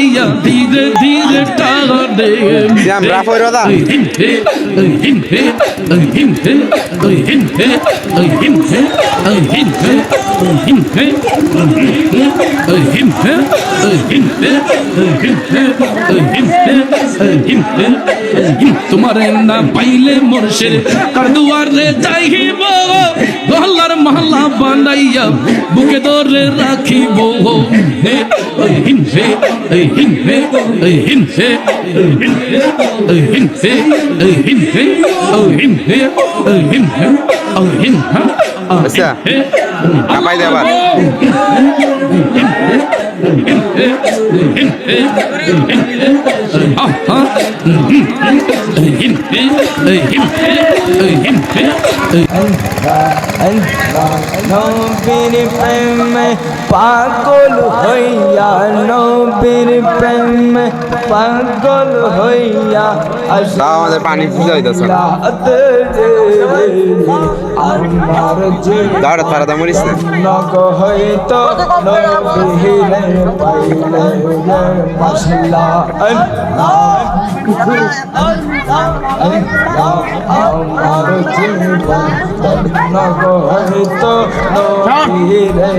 পাইয়া ধীরে ধীরে টানে শ্যাম রাফই রাদা তোমার না পাইলে মোর সে কার দুয়ারে যাইব মহল্লা বানাইয়া বুকে ধরে রাখিব। হে ওই হিংসে ওই হিংসে ওই হিংসে ওই হিংসে আচ্ছা আবার। নবীর প্রেমে পাগল হইয়া নবীর প্রেমে পাগল হইয়া আমাদের পানি পূজা নক হইতো নবিহিরে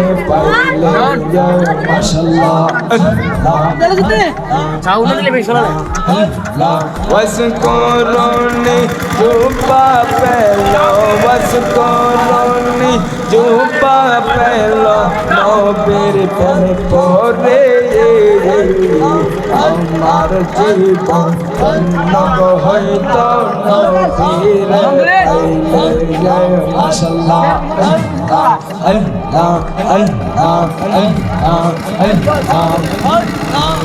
वसको रोनी जूपा पहलो वसको रोनी जूपा पहलो बेर पर पोरे আমার জীবন নব হইত মশাল্লাহ আল্লাহ আল্লাহ আল্লাহ আল্লাহ আল্লাহ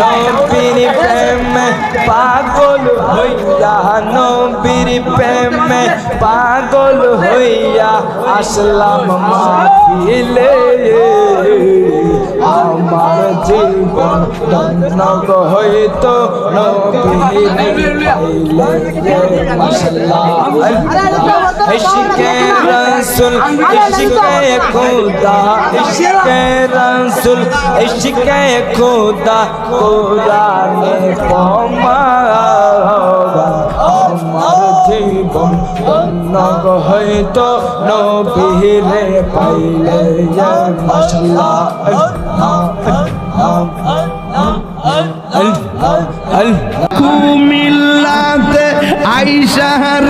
নবীর প্রেমে পাগল হইয়া, নবীর প্রেমে পাগল হইয়া আসলাম মাহফিলে। আমার জীবন নগ হইতো নবীর عشق رسول عشق خدا عشق رسول عشق خدا قرآن তোমার জীবন নগ হয়তো নবীরে পাইলে মশলা কুমিল্লাতে আইসার